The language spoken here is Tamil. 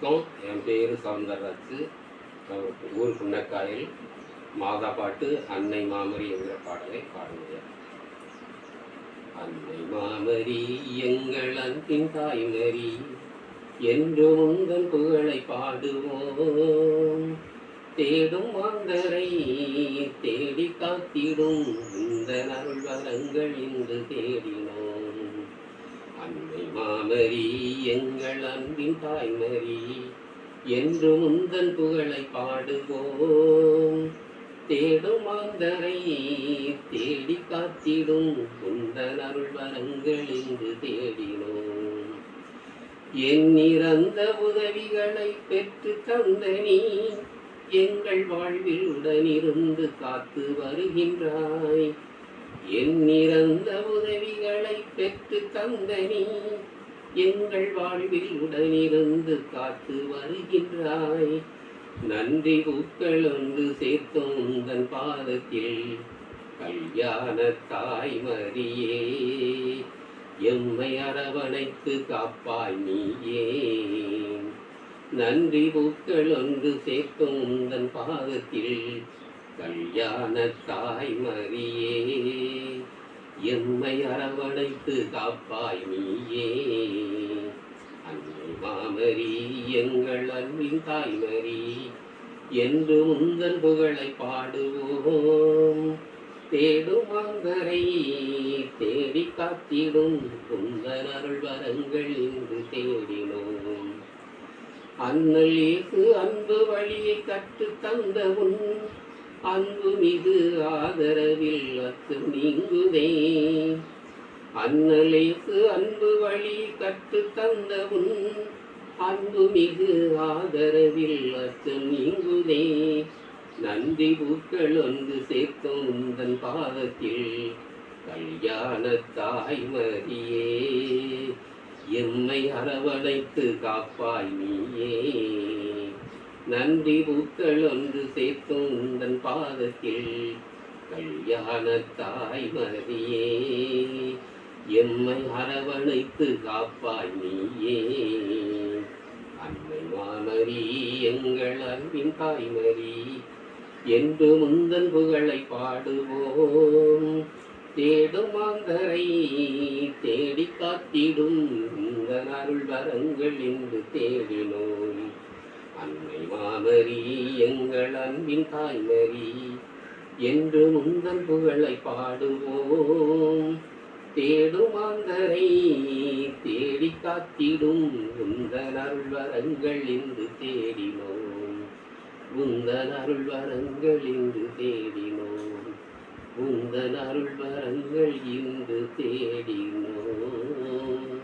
வணக்கம் என் பேர் சவுந்தரராஜ். ஊர் புன்னக்காயில் மாதா பாட்டு அன்னை மாமரி என்கிற பாடலை பாடுகிறேன் அன்னை மாமரி எங்கள் அன்பின் தாய்மரி என்று உங்கள் புகழை பாடுவோம். தேடும் மாந்தரை தேடி காத்திடும் இந்த அருள் வரங்கள் இன்று தேடினோம். அன்னை மாமரி எங்கள் அன்பின் தாய்மரி என்று முந்தன் புகழை பாடுவோம். தேடும் மாந்தரை தேடி காத்திடும் குந்தன் அருள் வரங்கள் என்று தேடினோம். எண்ணிறந்த உதவிகளை பெற்று தந்த நீ எங்கள் வாழ்வில் உடனிருந்து காத்து வருகின்றாய். எண்ணிறந்த உதவிகள் பெற்று தந்த நீ எங்கள் வாழ்வில் உடனிருந்து காத்து வருகின்றாய். நன்றி பூக்கள் ஒன்று சேர்த்தோம் உந்தன் பாதத்தில். கல்யாண தாய்மரியே எம்மை அரவணைத்து காப்பாய் நீயே. நன்றி பூக்கள் ஒன்று சேர்த்தோம் உந்தன் பாதத்தில். கல்யாண தாய்மரியே எம்மை அரவணைத்து காப்பாய் நீயே. அன்னை மாமரி எங்கள் அன்பின் தாய்மரி என்று முந்தன் புகழை பாடுவோம். தேடும் அந்தரை தேடி காத்திடும் குந்தன் அருள் வரங்கள் இன்று தேடினோம். அன்னல் அன்பு வழியை கற்று தந்த உன் அன்பு மிகு ஆதரவில் அத்து நீங்குதே. அன்னலேசு அன்பு வழி கற்று தந்த உன் அன்பு மிகு ஆதரவில் அத்து நீங்குதே. நந்தி பூக்கள் ஒன்று சேர்க்கும் உந்தன் பாதத்தில் கல்யாண தாய்மரியே எம்மை அரவணைத்து காப்பாய் நீயே. நன்றி பூக்கள் ஒன்று சேர்த்தும் உந்தன் பாதத்தில். கல்யாண தாய்மரியே எம்மை அரவணைத்து காப்பாய் நீயே. அன்னை மாமரி எங்கள் அன்பின் தாய்மரி என்று முந்தன் புகழை பாடுவோம். தேடும் மாந்தரை தேடி காத்திடும் இந்த அருள் வரங்கள் என்று தேடினோம். அன்னை மாமரி எங்கள் அன்பின் தாய்மரி என்று முந்தன் புகழை பாடுவோம். தேடும் மாந்தரை தேடி காத்திடும் உந்தன் அருள்வரங்கள் என்று தேடினோம். உந்தன் அருள்வரங்கள் என்று தேடினோம். உந்தன் அருள்வரங்கள் இன்று தேடினோம்.